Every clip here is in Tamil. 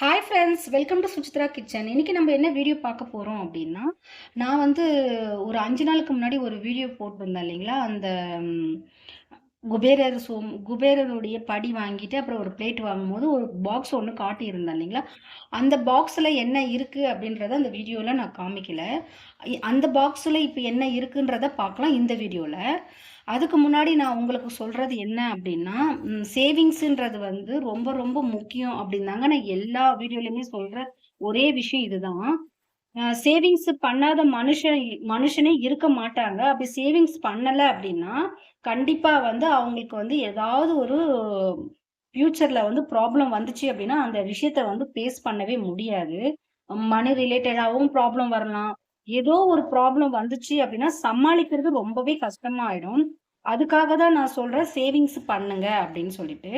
Hi friends welcome to Sujithra kitchen இன்னைக்கு நம்ம என்ன வீடியோ பார்க்க போகிறோம் அப்படின்னா நான் வந்து ஒரு அஞ்சு நாளுக்கு முன்னாடி ஒரு வீடியோ போட்டிருந்தேன் இல்லைங்களா? அந்த குபேரர் சோம் குபேரருடைய படி வாங்கிட்டு அப்புறம் ஒரு பிளேட் வாங்கும்போது ஒரு பாக்ஸ் ஒன்று காட்டியிருந்தேன் இல்லைங்களா? அந்த பாக்ஸில் என்ன இருக்குது அப்படின்றத அந்த வீடியோவில் நான் காமிக்கல. அந்த பாக்ஸில் இப்போ என்ன இருக்குன்றத பார்க்கலாம் இந்த வீடியோவில் அதுக்கு முன்னாடி நான் உங்களுக்கு சொல்கிறது என்ன அப்படின்னா சேவிங்ஸுன்றது வந்து ரொம்ப ரொம்ப முக்கியம் அப்படின்னாங்க. நான் எல்லா வீடியோலையுமே சொல்கிற ஒரே விஷயம் இதுதான். சேவிங்ஸ் பண்ணாத மனுஷன் மனுஷனே இருக்க மாட்டாங்க. அப்படி சேவிங்ஸ் பண்ணலை அப்படின்னா கண்டிப்பாக வந்து அவங்களுக்கு வந்து ஏதாவது ஒரு ஃப்யூச்சரில் வந்து ப்ராப்ளம் வந்துச்சு அப்படின்னா அந்த விஷயத்த வந்து ஃபேஸ் பண்ணவே முடியாது. மணி ரிலேட்டடாகவும் ப்ராப்ளம் வரலாம். ஏதோ ஒரு ப்ராப்ளம் வந்துச்சு அப்படின்னா சமாளிக்கிறது ரொம்பவே கஷ்டமாயிடும். அதுக்காக தான் நான் சொல்றேன் சேவிங்ஸ் பண்ணுங்க அப்படின்னு சொல்லிட்டு.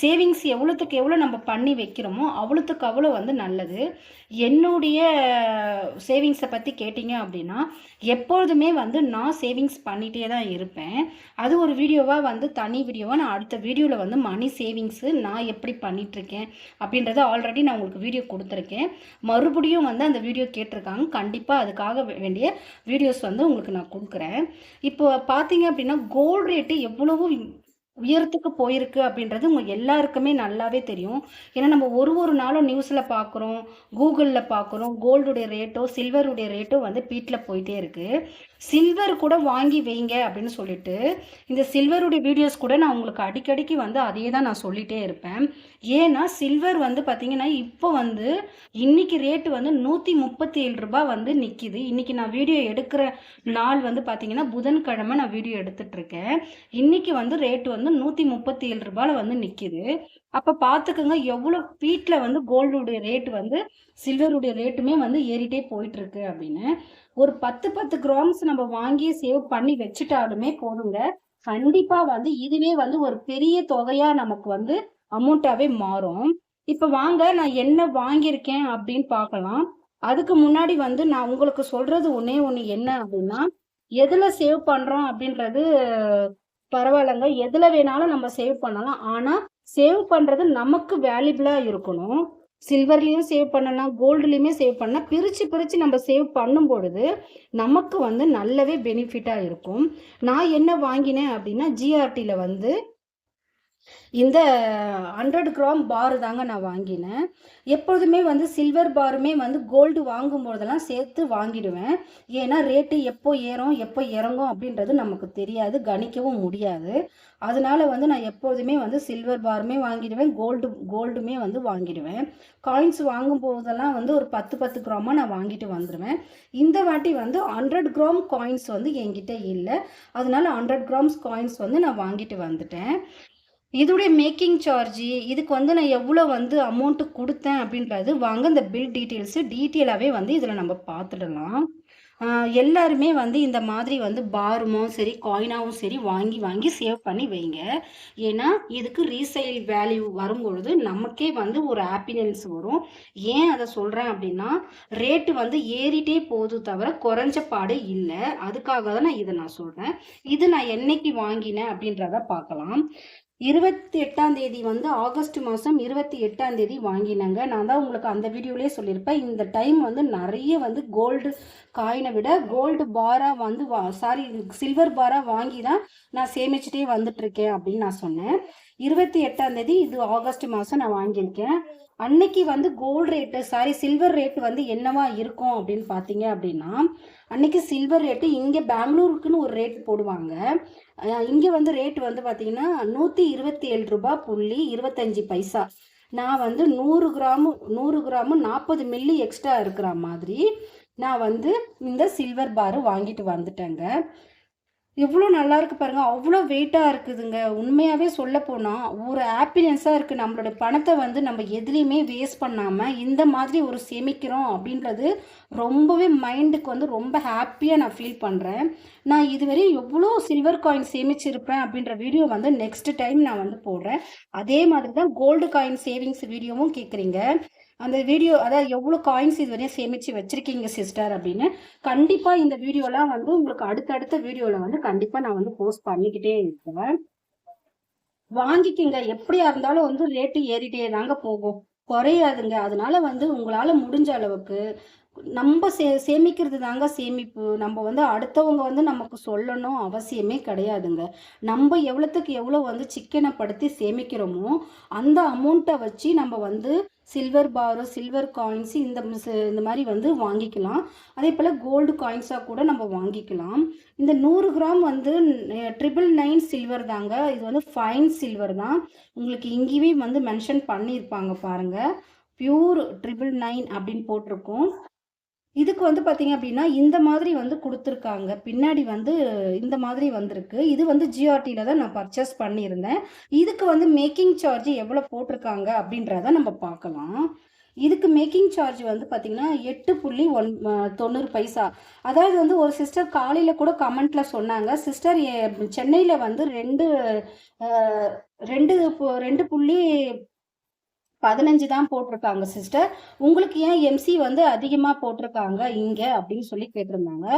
சேவிங்ஸ் எவ்வளோத்துக்கு எவ்வளோ நம்ம பண்ணி வைக்கிறோமோ அவ்வளோத்துக்கு அவ்வளோ வந்து நல்லது. என்னுடைய சேவிங்ஸை பற்றி கேட்டிங்க அப்படின்னா எப்பொழுதுமே வந்து நான் சேவிங்ஸ் பண்ணிகிட்டே தான் இருப்பேன். அது ஒரு வீடியோவாக வந்து தனி வீடியோவாக நான் அடுத்த வீடியோவில் வந்து மணி சேவிங்ஸு நான் எப்படி பண்ணிகிட்ருக்கேன் அப்படின்றத ஆல்ரெடி நான் உங்களுக்கு வீடியோ கொடுத்துருக்கேன். மறுபடியும் வந்து அந்த வீடியோ கேட்டிருக்காங்க. கண்டிப்பாக அதுக்காக வே- வேண்டிய வீடியோஸ் வந்து உங்களுக்கு நான் கொடுக்குறேன். இப்போ பார்த்தீங்க அப்படின்னா கோல்டு ரேட்டு எவ்வளவோ உயரத்துக்கு போயிருக்கு அப்படின்றது உங்க எல்லாருக்குமே நல்லாவே தெரியும். ஏன்னா நம்ம ஒரு ஒரு நாளும் நியூஸில் பார்க்குறோம் கூகுளில் பார்க்குறோம் கோல்டுடைய ரேட்டோ சில்வருடைய ரேட்டோ வந்து பீட்டில் போயிட்டே இருக்குது சில்வர் கூட வாங்கி வைங்க அப்படின்னு சொல்லிட்டு இந்த சில்வருடைய வீடியோஸ் கூட நான் உங்களுக்கு அடிக்கடிக்கு வந்து அதையே தான் நான் சொல்லிட்டே இருப்பேன். ஏன்னா சில்வர் வந்து பார்த்தீங்கன்னா இப்போ வந்து இன்னைக்கு ரேட்டு வந்து நூற்றி முப்பத்தி ஏழு ரூபாய் வந்து நிற்கிது இன்னைக்கு நான் வீடியோ எடுக்கிற நாள் வந்து பார்த்தீங்கன்னா புதன்கிழமை நான் வீடியோ எடுத்துட்டு இருக்கேன். இன்னைக்கு வந்து ரேட்டு வந்து நூற்றி முப்பத்தி ஏழு ரூபாயில் வந்து நிற்கிது அப்போ பார்த்துக்கோங்க எவ்வளோ வீட்டில் வந்து கோல்டுடைய ரேட்டு வந்து சில்வருடைய ரேட்டுமே வந்து ஏறிட்டே போயிட்டுருக்கு அப்படின்னு. ஒரு பத்து பத்து கிராம்ஸ் நம்ம வாங்கி சேவ் பண்ணி வச்சுட்டாலுமே போதுங்க. கண்டிப்பாக வந்து இதுவே வந்து ஒரு பெரிய தொகையாக நமக்கு வந்து அமௌண்ட்டாகவே மாறும். இப்போ வாங்க நான் என்ன வாங்கியிருக்கேன் அப்படின்னு பார்க்கலாம். அதுக்கு முன்னாடி வந்து நான் உங்களுக்கு சொல்றது ஒன்னே ஒன்று என்ன அப்படின்னா எதுல சேவ் பண்றோம் அப்படின்றது பரவாயில்லைங்க. எதுல வேணாலும் நம்ம சேவ் பண்ணலாம். ஆனா சேவ் பண்றது நமக்கு வேல்யூபிளா இருக்கணும். சில்வர்லேயும் சேவ் பண்ணலாம் கோல்டுலேயுமே சேவ் பண்ணலாம். பிரித்து பிரித்து நம்ம சேவ் பண்ணும் பொழுது நமக்கு வந்து நல்லாவே பெனிஃபிட்டாக இருக்கும். நான் என்ன வாங்கினேன் அப்படின்னா ஜிஆர்டியில் வந்து இந்த ஹண்ட்ரட் கிராம் பார் தாங்க நான் வாங்கினேன். எப்பொழுதுமே வந்து சில்வர் பாருமே வந்து கோல்டு வாங்கும்போதெல்லாம் சேர்த்து வாங்கிடுவேன். ஏன்னா ரேட்டு எப்போ ஏறும் எப்போ இறங்கும் அப்படின்றது நமக்கு தெரியாது கணிக்கவும் முடியாது. அதனால வந்து நான் எப்போதுமே வந்து சில்வர் பாருமே வாங்கிடுவேன் கோல்டு கோல்டுமே வந்து வாங்கிடுவேன். காயின்ஸ் வாங்கும் போதெல்லாம் வந்து ஒரு பத்து பத்து கிராமாக நான் வாங்கிட்டு வந்துடுவேன் இந்த வாட்டி வந்து ஹண்ட்ரட் கிராம் காயின்ஸ் வந்து என்கிட்ட இல்லை. அதனால ஹண்ட்ரட் கிராம்ஸ் காயின்ஸ் வந்து நான் வாங்கிட்டு வந்துட்டேன். இதோடைய மேக்கிங் சார்ஜ் இதுக்கு வந்து நான் எவ்வளோ வந்து அமௌண்ட்டு கொடுத்தேன் அப்படின்றது வாங்க இந்த பில் டீட்டெயில்ஸு டீட்டெயிலாகவே வந்து இதில் நம்ம பார்த்துடலாம் எல்லாருமே வந்து இந்த மாதிரி வந்து பாருமோ சரி காயினாவும் சரி வாங்கி வாங்கி சேவ் பண்ணி வைங்க. ஏன்னா இதுக்கு ரீசேல் வேல்யூ வரும்பொழுது நமக்கே வந்து ஒரு ஹாப்பினஸ் வரும். ஏன் அதை சொல்கிறேன் அப்படின்னா ரேட்டு வந்து ஏறிட்டே போகுது தவிர குறைஞ்ச பாடு இல்லை. அதுக்காக தான் நான் இதை நான் சொல்கிறேன் இது நான் என்னைக்கு வாங்கினேன் அப்படின்றத பார்க்கலாம். இருபத்தி எட்டாம் தேதி வந்து ஆகஸ்ட் மாதம் இருபத்தி எட்டாம் தேதி வாங்கினாங்க. நான் தான் உங்களுக்கு அந்த வீடியோலேயே சொல்லியிருப்பேன். இந்த டைம் வந்து நிறைய வந்து கோல்டு காயினை விட கோல்டு பாராக வந்து வா சாரி சில்வர் பாராக வாங்கி தான் நான் சேமிச்சுட்டே வந்துட்டு இருக்கேன் அப்படின்னு நான் சொன்னேன். இருபத்தி எட்டாம் தேதி இது ஆகஸ்ட் மாதம் நான் வாங்கியிருக்கேன். அன்னைக்கு வந்து gold rate sorry silver rate வந்து என்னவா இருக்கும் அப்படின்னு பார்த்தீங்க அப்படின்னா அன்னைக்கு சில்வர் ரேட்டு இங்கே பெங்களூருக்குன்னு ஒரு ரேட் போடுவாங்க. இங்கே வந்து ரேட் வந்து பார்த்தீங்கன்னா நூற்றி இருபத்தி ஏழு ரூபாய் புள்ளி இருபத்தஞ்சி பைசா. நான் வந்து நூறு கிராமு நூறு கிராமு நாற்பது மில்லி எக்ஸ்ட்ரா இருக்கிற மாதிரி நான் வந்து இந்த சில்வர் பாரு வாங்கிட்டு வந்துட்டேங்க. எவ்வளோ நல்லா இருக்குது பாருங்கள் அவ்வளோ வெயிட்டாக இருக்குதுங்க. உண்மையாகவே சொல்ல போனால் ஒரு ஹாப்பினஸ்ஸாக இருக்குது நம்மளோட பணத்தை வந்து நம்ம எதுலேயுமே வேஸ்ட் பண்ணாமல் இந்த மாதிரி ஒரு சேமிக்கிறோம் அப்படின்றது ரொம்பவே மைண்டுக்கு வந்து ரொம்ப ஹாப்பியாக நான் ஃபீல் பண்ணுறேன் நான் இதுவரை எவ்வளோ சில்வர் காயின் சேமிச்சிருப்பேன் அப்படின்ற வீடியோ வந்து நெக்ஸ்ட் டைம் நான் வந்து போடுறேன். அதே மாதிரி தான் கோல்டு காயின் சேவிங்ஸ் வீடியோவும் கேட்குறீங்க அந்த வீடியோ அதாவது எவ்வளோ காயின்ஸ் இது வரையும் சேமித்து வச்சுருக்கீங்க சிஸ்டர் அப்படின்னு கண்டிப்பாக இந்த வீடியோலாம் வந்து உங்களுக்கு அடுத்தடுத்த வீடியோவில் வந்து கண்டிப்பாக நான் வந்து போஸ்ட் பண்ணிக்கிட்டே இருக்கேன் வாங்கிக்கிங்க. எப்படியா இருந்தாலும் வந்து ரேட்டு ஏறிட்டே தாங்க போகும். குறையாதுங்க. அதனால வந்து உங்களால் முடிஞ்ச அளவுக்கு நம்ம சே சேமிக்கிறது தாங்க சேமிப்பு. நம்ம வந்து அடுத்தவங்க வந்து நமக்கு சொல்லணும் அவசியமே கிடையாதுங்க. நம்ம எவ்வளோத்துக்கு எவ்வளோ வந்து சிக்கனப்படுத்தி சேமிக்கிறோமோ அந்த அமௌண்ட்டை வச்சு நம்ம வந்து சில்வர் பாரோ சில்வர் காயின்ஸ் இந்த இந்த மாதிரி வந்து வாங்கிக்கலாம். அதே போல் கோல்டு காயின்ஸாக கூட நம்ம வாங்கிக்கலாம். இந்த நூறு கிராம் வந்து ட்ரிபிள் நைன் சில்வர் தாங்க. இது வந்து ஃபைன் சில்வர் தான். உங்களுக்கு இங்கேயுமே வந்து மென்ஷன் பண்ணியிருப்பாங்க பாருங்கள் பியூர் ட்ரிபிள் நைன் அப்படின்னு போட்டிருக்கோம். இதுக்கு வந்து பார்த்தீங்க அப்படின்னா இந்த மாதிரி வந்து கொடுத்துருக்காங்க. பின்னாடி வந்து இந்த மாதிரி வந்திருக்கு. இது வந்து ஜிஆர்டியில் தான் நான் பர்ச்சேஸ் பண்ணியிருந்தேன். இதுக்கு வந்து மேக்கிங் சார்ஜ் எவ்வளோ போட்டிருக்காங்க அப்படின்றத நம்ம பார்க்கலாம். இதுக்கு மேக்கிங் சார்ஜ் வந்து பார்த்தீங்கன்னா எட்டு புள்ளி ஒன் தொண்ணூறு பைசா. அதாவது வந்து ஒரு சிஸ்டர் காலையில் கூட கமெண்ட்டில் சொன்னாங்க. சிஸ்டர் சென்னையில் வந்து ரெண்டு ரெண்டு ரெண்டு புள்ளி பதினஞ்சு தான் போட்டிருக்காங்க சிஸ்டர் உங்களுக்கு ஏன் எம்சி வந்து அதிகமாக போட்டிருக்காங்க இங்கே அப்படின்னு சொல்லி கேட்டிருந்தாங்க.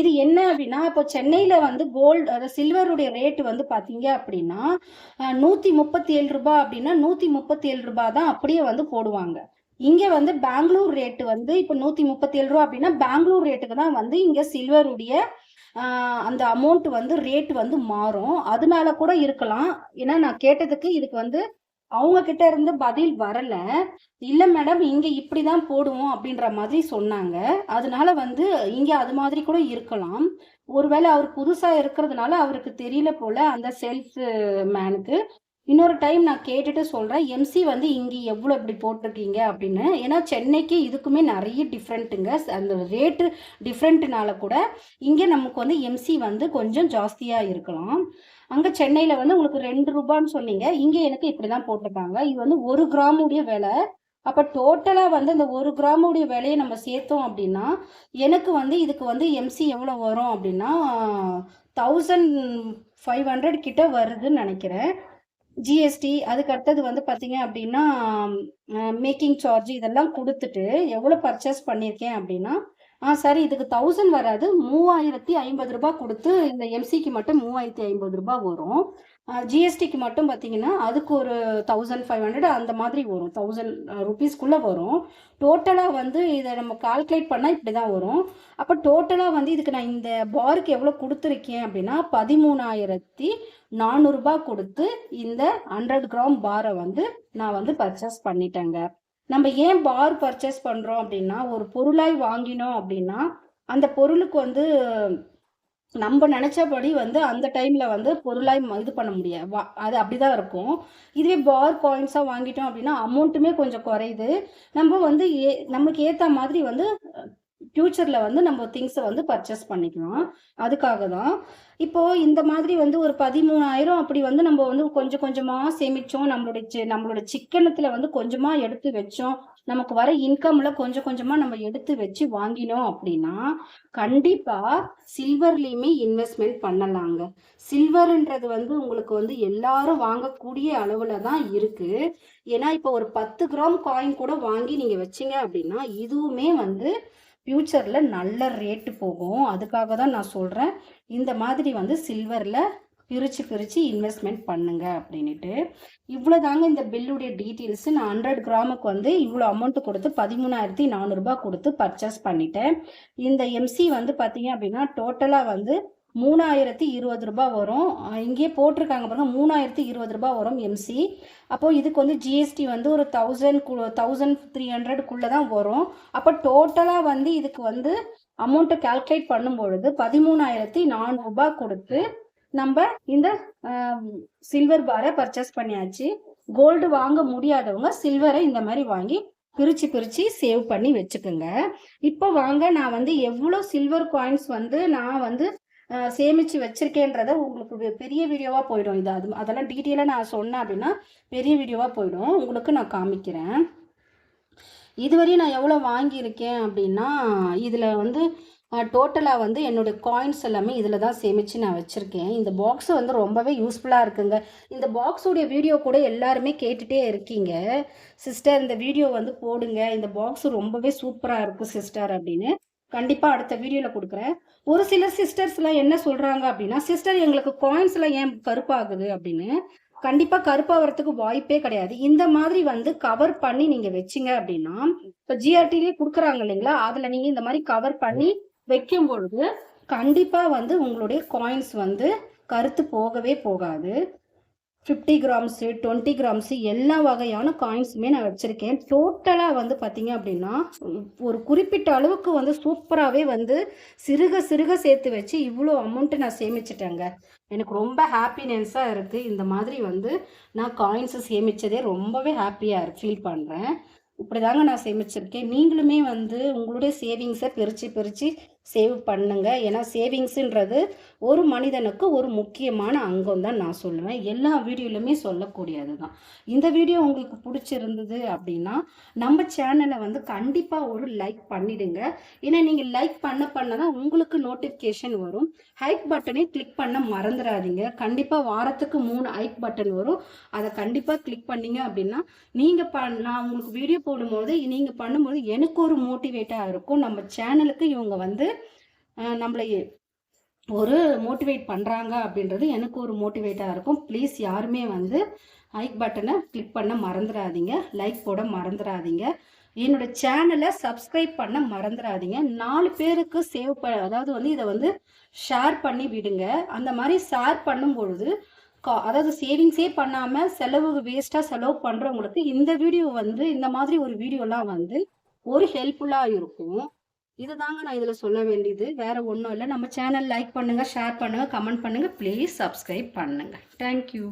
இது என்ன அப்படின்னா இப்போ சென்னையில் வந்து கோல்டு அதாவது சில்வருடைய ரேட்டு வந்து பார்த்தீங்க அப்படின்னா நூற்றி முப்பத்தி ஏழு ரூபாய் அப்படின்னா நூற்றி முப்பத்தி ஏழு ரூபாய் தான் அப்படியே வந்து போடுவாங்க. இங்கே வந்து பெங்களூர் ரேட்டு வந்து இப்போ நூற்றி முப்பத்தி ஏழு ரூபா அப்படின்னா பெங்களூர் ரேட்டுக்கு தான் வந்து இங்கே சில்வருடைய அந்த அமௌண்ட் வந்து ரேட் வந்து மாறும். அதனால கூட இருக்கலாம். ஏன்னா நான் கேட்டதுக்கு இதுக்கு வந்து அவங்க கிட்ட இருந்து பதில் வரல. இல்ல மேடம் இங்க இப்படிதான் போடுவோம் அப்படின்ற மாதிரி சொன்னாங்க. அதனால வந்து இங்க அது மாதிரி கூட இருக்கலாம். ஒருவேளை அவர் புதுசா இருக்கிறதுனால அவருக்கு தெரியல போல அந்த சேல்ஸ் மேனுக்கு இன்னொரு டைம் நான் கேட்டுட்டு சொல்றேன். எம்சி வந்து இங்க எவ்வளவு இப்படி போட்டிருக்கீங்க அப்படின்னு. ஏன்னா சென்னைக்கு இதுக்குமே நிறைய டிஃப்ரெண்ட்டுங்க அந்த ரேட்டு டிஃப்ரெண்ட்னால கூட இங்க நமக்கு வந்து எம்சி வந்து கொஞ்சம் ஜாஸ்தியா இருக்கலாம். அங்கே சென்னையில் வந்து உங்களுக்கு ரெண்டு ரூபான்னு சொன்னீங்க. இங்கே எனக்கு இப்படி தான் போட்டிருக்காங்க. இது வந்து ஒரு கிராமுடைய விலை. அப்போ டோட்டலாக வந்து இந்த ஒரு கிராமுடைய விலையை நம்ம சேர்த்தோம் அப்படின்னா எனக்கு வந்து இதுக்கு வந்து எம்சி எவ்வளோ வரும் அப்படின்னா தௌசண்ட் ஃபைவ் ஹண்ட்ரட் கிட்ட வருதுன்னு நினைக்கிறேன். ஜிஎஸ்டி அதுக்கு அடுத்தது வந்து பார்த்தீங்க அப்படின்னா மேக்கிங் சார்ஜ் இதெல்லாம் கொடுத்துட்டு எவ்வளோ பர்ச்சேஸ் பண்ணியிருக்கேன் அப்படின்னா ஆ சரி இதுக்கு தௌசண்ட் வராது. மூவாயிரத்தி ஐம்பது ரூபாய் கொடுத்து இந்த எம்சிக்கு மட்டும் மூவாயிரத்தி ஐம்பது ரூபாய் வரும். ஜிஎஸ்டிக்கு மட்டும் பார்த்தீங்கன்னா அதுக்கு ஒரு தௌசண்ட் ஃபைவ் ஹண்ட்ரட் அந்த மாதிரி வரும். தௌசண்ட் ருபீஸ்க்குள்ளே வரும். டோட்டலாக வந்து இதை நம்ம கால்குலேட் பண்ணால் இப்படி தான் வரும். அப்போ டோட்டலாக வந்து இதுக்கு நான் இந்த பாருக்கு எவ்வளோ கொடுத்துருக்கேன் அப்படின்னா பதிமூணாயிரத்தி நானூறுரூபா கொடுத்து இந்த ஹண்ட்ரட் கிராம் பாரை வந்து நான் வந்து பர்ச்சேஸ் பண்ணிட்டேங்க நம்ம ஏன் பார் பர்ச்சேஸ் பண்ணுறோம் அப்படின்னா ஒரு பொருளாய் வாங்கினோம் அப்படின்னா அந்த பொருளுக்கு வந்து நம்ம நினச்சபடி வந்து அந்த டைமில் வந்து பொருளாய் இது பண்ண முடியாது வா அது அப்படிதான் இருக்கும். இதுவே பார் காயின்ஸாக வாங்கிட்டோம் அப்படின்னா அமௌண்ட்டுமே கொஞ்சம் குறையுது. நம்ம வந்து ஏ நமக்கு ஏற்ற மாதிரி வந்து ஃப்யூச்சரில் வந்து நம்ம திங்ஸை வந்து பர்ச்சேஸ் பண்ணிக்கலாம். அதுக்காக தான் இப்போது இந்த மாதிரி வந்து ஒரு பதிமூணாயிரம் அப்படி வந்து நம்ம வந்து கொஞ்சம் கொஞ்சமாக சேமிச்சோம். நம்மளுடைய நம்மளோட சிக்கனத்தில் வந்து கொஞ்சமாக எடுத்து வச்சோம். நமக்கு வர இன்கம்ல கொஞ்சம் கொஞ்சமாக நம்ம எடுத்து வச்சு வாங்கினோம் அப்படின்னா கண்டிப்பாக சில்வர்லயுமே இன்வெஸ்ட்மெண்ட் பண்ணலாங்க. சில்வர்ன்றது வந்து உங்களுக்கு வந்து எல்லாரும் வாங்கக்கூடிய அளவில் தான் இருக்கு. ஏன்னா இப்போ ஒரு பத்து கிராம் காயின் கூட வாங்கி நீங்கள் வச்சீங்க அப்படின்னா இதுவுமே வந்து ஃப்யூச்சரில் நல்ல ரேட்டு போகும். அதுக்காக தான் நான் சொல்கிறேன் இந்த மாதிரி வந்து சில்வரில் பிரித்து பிரித்து இன்வெஸ்ட்மெண்ட் பண்ணுங்க அப்படின்ட்டு இவ்வளோ தாங்க இந்த பில்லுடைய டீட்டெயில்ஸு நான் ஹண்ட்ரட் கிராமுக்கு வந்து இவ்வளோ அமௌண்ட்டு கொடுத்து பதிமூணாயிரத்தி நானூறுரூபா கொடுத்து பர்ச்சேஸ் பண்ணிட்டேன். இந்த எம்சி வந்து பார்த்தீங்க அப்படின்னா டோட்டலாக வந்து மூணாயிரத்தி இருபது ரூபா வரும். இங்கேயே போட்டிருக்காங்க பாருங்கள் மூணாயிரத்தி இருபது ரூபாய் வரும் எம்சி அப்போது இதுக்கு வந்து ஜிஎஸ்டி வந்து ஒரு தௌசண்ட் தௌசண்ட் த்ரீ ஹண்ட்ரடுக்குள்ளே தான் வரும். அப்போ டோட்டலாக வந்து இதுக்கு வந்து அமௌண்ட்டை கால்குலேட் பண்ணும்பொழுது பதிமூணாயிரத்தி நானூறுபா கொடுத்து நம்ம இந்த சில்வர் பாரை பர்ச்சேஸ் பண்ணியாச்சு. கோல்டு வாங்க முடியாதவங்க சில்வரை இந்த மாதிரி வாங்கி பிரித்து பிரித்து சேவ் பண்ணி வச்சுக்கோங்க. இப்போ வாங்க நான் வந்து எவ்வளோ சில்வர் காயின்ஸ் வந்து நான் வந்து சேமித்து சேமிச்சு உங்களுக்கு பெரிய வீடியோவாக போயிடும். இது அது அதெல்லாம் டீட்டெயிலாக நான் சொன்னேன் அப்படின்னா பெரிய வீடியோவாக போயிடும். உங்களுக்கு நான் காமிக்கிறேன். இதுவரையும் நான் எவ்வளோ வாங்கியிருக்கேன் அப்படின்னா இதில் வந்து டோட்டலாக வந்து என்னுடைய காயின்ஸ் எல்லாமே இதில் தான் சேமித்து நான் வச்சுருக்கேன். இந்த பாக்ஸ் வந்து ரொம்பவே யூஸ்ஃபுல்லாக இருக்குங்க. இந்த பாக்ஸுடைய வீடியோ கூட எல்லாருமே கேட்டுகிட்டே இருக்கீங்க. சிஸ்டர் இந்த வீடியோ வந்து போடுங்க. இந்த பாக்ஸ் ரொம்பவே சூப்பராக இருக்கும் சிஸ்டர் அப்படின்னு. கண்டிப்பாக அடுத்த வீடியோவில் கொடுக்குறேன். ஒரு சில சிஸ்டர்ஸ்லாம் என்ன சொல்கிறாங்க அப்படின்னா சிஸ்டர் எங்களுக்கு காயின்ஸ்லாம் ஏன் கருப்பாகுது? அப்படின்னு. கண்டிப்பாக கருப்பாகிறதுக்கு வாய்ப்பே கிடையாது. இந்த மாதிரி வந்து கவர் பண்ணி நீங்கள் வச்சீங்க அப்படின்னா இப்போ ஜிஆர்டிலேயே கொடுக்குறாங்க இல்லைங்களா? அதில் நீங்கள் இந்த மாதிரி கவர் பண்ணி வைக்கும் பொழுது கண்டிப்பாக வந்து உங்களுடைய காயின்ஸ் வந்து கருத்து போகவே போகாது. ஃபிஃப்டி கிராம்ஸு டுவெண்ட்டி கிராம்ஸு எல்லா வகையான காயின்ஸுமே நான் வச்சுருக்கேன். டோட்டலாக வந்து பார்த்திங்க அப்படின்னா ஒரு குறிப்பிட்ட அளவுக்கு வந்து சூப்பராகவே வந்து சிறுக சிறுக சேர்த்து வச்சு இவ்வளோ அமௌண்ட்டு நான் சேமிச்சிட்டேங்க. எனக்கு ரொம்ப ஹாப்பினஸ்ஸாக இருக்குது இந்த மாதிரி வந்து நான் காயின்ஸு சேமித்ததே ரொம்பவே ஹாப்பியாக ஃபீல் பண்ணுறேன் இப்படி தாங்க நான் சேமிச்சிருக்கேன். நீங்களுமே வந்து உங்களுடைய சேவிங்ஸை பிரித்து பிரித்து சேவ் பண்ணுங்க. ஏன்னா சேவிங்ஸுன்றது ஒரு மனிதனுக்கு ஒரு முக்கியமான அங்கம் தான் நான் சொல்லுவேன். எல்லா வீடியோலையுமே சொல்லக்கூடியது தான். இந்த வீடியோ உங்களுக்கு பிடிச்சிருந்தது அப்படின்னா நம்ம சேனலை வந்து கண்டிப்பாக ஒரு லைக் பண்ணிடுங்க. ஏன்னா நீங்கள் லைக் பண்ண பண்ண தான் உங்களுக்கு நோட்டிஃபிகேஷன் வரும். ஹைக் பட்டனே கிளிக் பண்ண மறந்துடாதீங்க. கண்டிப்பாக வாரத்துக்கு மூணு ஹைக் பட்டன் வரும். அதை கண்டிப்பாக கிளிக் பண்ணீங்க அப்படின்னா நீங்கள் ப நான் உங்களுக்கு வீடியோ போடும்போது நீங்கள் பண்ணும்போது எனக்கு ஒரு மோட்டிவேட்டாக இருக்கும். நம்ம சேனலுக்கு இவங்க வந்து நம்மளை ஒரு மோட்டிவேட் பண்ணுறாங்க அப்படின்றது எனக்கு ஒரு மோட்டிவேட்டாக இருக்கும். ப்ளீஸ் யாருமே வந்து லைக் பட்டனை கிளிக் பண்ண மறந்துடாதீங்க லைக் போட மறந்துடாதீங்க என்னோட சேனலை சப்ஸ்கிரைப் பண்ண மறந்துடாதீங்க நாலு பேருக்கு சேவ் ப அதாவது வந்து இதை வந்து ஷேர் பண்ணி விடுங்க. அந்த மாதிரி ஷேர் பண்ணும் பொழுது கா- அதாவது சேவிங்ஸே பண்ணாமல் செலவு வேஸ்ட்டாக செலவு பண்ணுறவங்களுக்கு இந்த வீடியோ வந்து இந்த மாதிரி ஒரு வீடியோலாம் வந்து ஒரு ஹெல்ப்ஃபுல்லாக இருக்கும். இதுதாங்க நான் இதில் சொல்ல வேண்டியது. வேற ஒன்றும் இல்லை. நம்ம சேனல் லைக் பண்ணுங்கள் ஷேர் பண்ணுங்கள் கமெண்ட் பண்ணுங்கள் ப்ளீஸ் சப்ஸ்கிரைப் பண்ணுங்கள் தேங்க்யூ